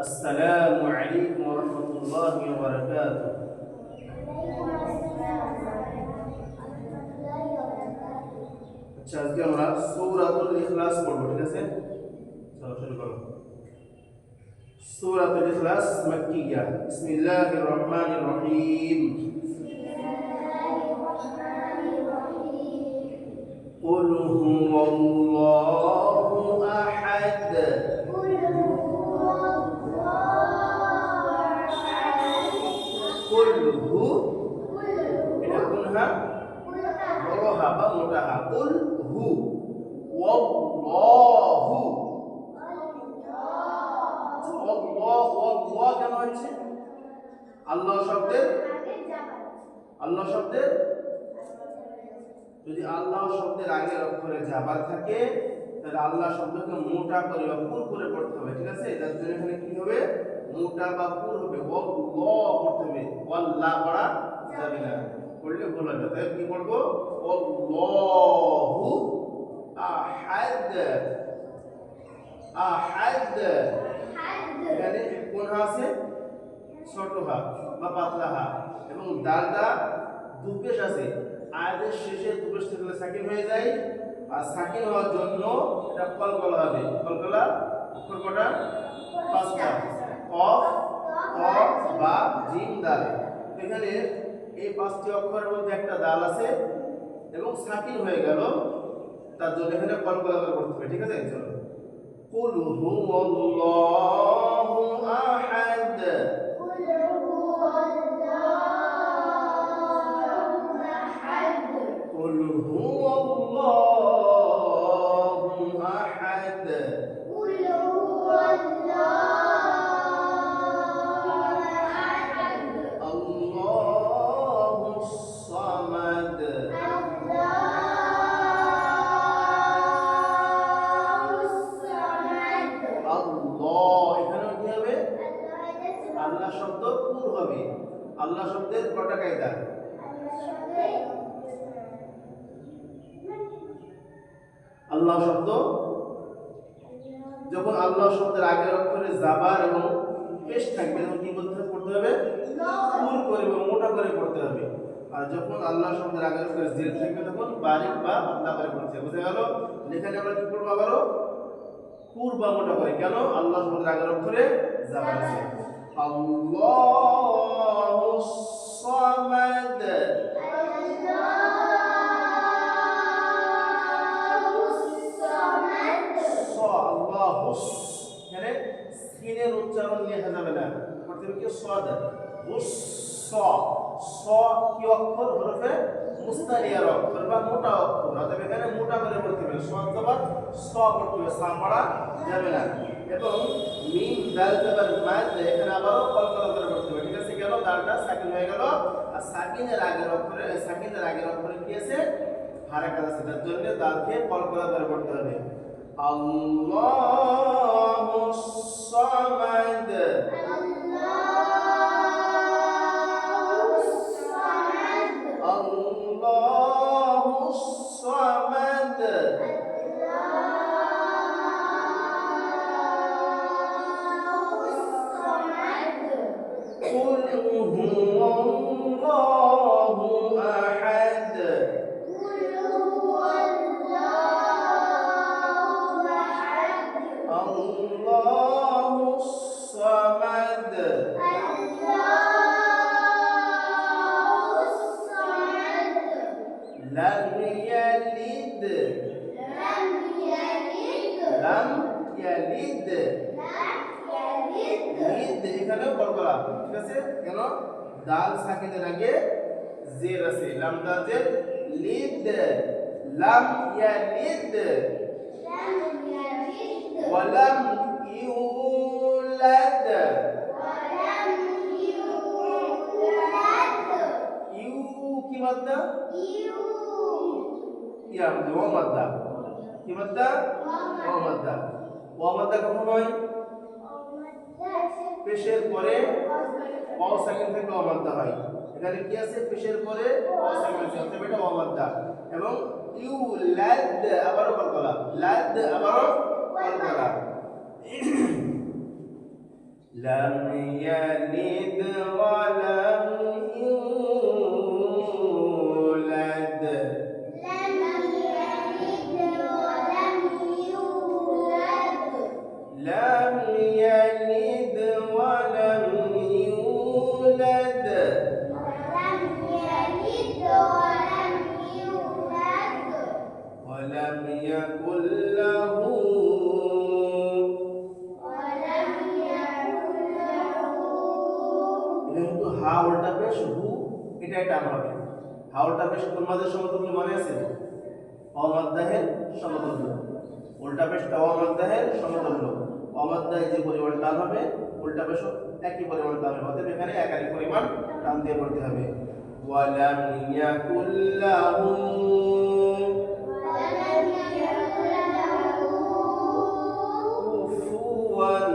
السلام عليكم ورحمة الله وبركاته আচ্ছা আজকে আমরা সূরাতুল ইখলাস পড়ব ঠিক আছে চলো শুরু করো সূরাতুল ইখলাস মাক্কিয়া বিসমিল্লাহির রহমানির রহিম قل هو الله আল্লাহ কেন হচ্ছে আল্লাহ শব্দের আল্লাহ শব্দের যদি আল্লাহ শব্দের আগের অক্ষরে জাবার থাকে তাহলে আল্লাহ শব্দকে মোটা করে বা পুর করে পড়তে হবে ঠিক আছে যার জন্য এখানে কি হবে মোটা বা পুর হবে। ওয়াল্লাহ পড়তে হবে। ওয়াল্লাহ পড়া যাবে না। পড়লে ভুল হবে তাই কি পড়ব আল্লাহু আহাদ আহাদ এখানে কোন হা আছে? ছোট হা বা পাতলা হা এবং ডালটা দুপেশ আছে। আয়াতের শেষে দুপেশ থাকলে সাকিন হয়ে যায়। আর সাকিন হওয়ার জন্য এটা কলকলা হবে। কলকলা অক্ষর কটা? পাঁচটা। অফ অফ বা জিম দালে এখানে এই পাঁচটি অক্ষরের মধ্যে একটা দাল আছে এবং সাকিন হয়ে গেল। তার জন্য এখানে কলকলা করতে হবে। ঠিক আছে? চলো। কুল হু আল্লাহ قل هو পুর হবে। আল্লাহ শব্দের কটা কায়দা? আল্লাহ শব্দ? যখন আল্লাহ শব্দের আগের অক্ষরে জাবার এবং পেশ থাকবে, তখন কি হবে? পড়তে হবে? পুর করে বা মোটা করে পড়তে হবে। আর যখন আল্লাহ শব্দের আগের অক্ষরে জের থাকবে, তখন বারিক বা পাতলা করে পড়তে হবে। বুঝে গেল? এখানে আমরা কি পড়ব আবারও? বা মোটা করে। কেন? আল্লাহ শব্দের আগের অক্ষরে জাবার আছে। আল্লাহু সামাদ স আল্লাহু এখানে সিনের উচ্চারণ লেখা যাবে না করতে হবে কি সদ হুস স কি অক্ষর অক্ষর বা মোটা অক্ষর এখানে মোটা করে পড়তে হবে এবং এখানে আবারও পড়তে হবে গেল দালটা হয়ে আর আগের অক্ষরে সাকিনের আগের অক্ষরে কি আছে হারাকাত আছে তার জন্য দালকে কলকলা করে পড়তে হবে আল্লাহু لم يلد لم يلد লিদ এখানেও কলকলা ঠিক আছে কেন দাল সাকিনের আগে জের আছে লাম দাল জের লিদ লাম ইয়ালিদ ওয়ালাম ইউলাদ ইউ কি মাদ্দা ইয়া ও মাদ্দা কি মাদ্দা ও মাদ্দা ও মাদ্দা কখন হয় পেশের পরে অ সেকেন্ড থেকে অমাদ্দা হয় এখানে কি আছে পেশের পরে অ সেকেন্ড আছে অর্থাৎ এটা অমাদ্দা এবং ইউ লাদ আবারও কলকলা লাদ আবারও কলকলা لم يلد হা উল্টা পেশ হু এটাই টান হবে হা উল্টা পেশ তোমাদের সমতুল্য মনে আছে? অমাধ্যাহের সমতুল্য। উল্টা পেশ অমাধ্যাহের সমতুল্য। অমাধ্যায় যে পরিমাণ টান হবে, উল্টা পেশ একই পরিমাণ টান হবে। অতএব এখানে একাধিক পরিমাণ টান দিয়ে পড়তে হবে। ওয়ালাম ইয়াকুল্লাহু। কুফুয়ান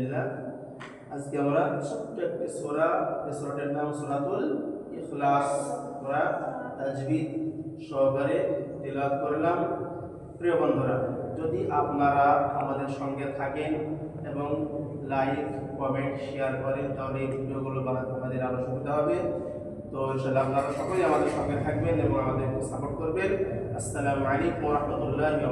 আলহামদুলিল্লাহ। আজকে আমরা ছোট্ট একটি সূরা, এই সূরাটার নাম সূরাতুল ইখলাস। আমরা তাজবিদ সহকারে তিলাওয়াত করলাম। প্রিয় বন্ধুরা, যদি আপনারা আমাদের সঙ্গে থাকেন এবং লাইক, কমেন্ট, শেয়ার করেন, তাহলে এই ভিডিওগুলো বানাতে আমাদের আরও সুবিধা হবে। তো ইনশাআল্লাহ আপনারা সকলেই আমাদের সঙ্গে থাকবেন এবং আমাদেরকে সাপোর্ট করবেন। আসসালামু আলাইকুম রাহমাতুল্লাহি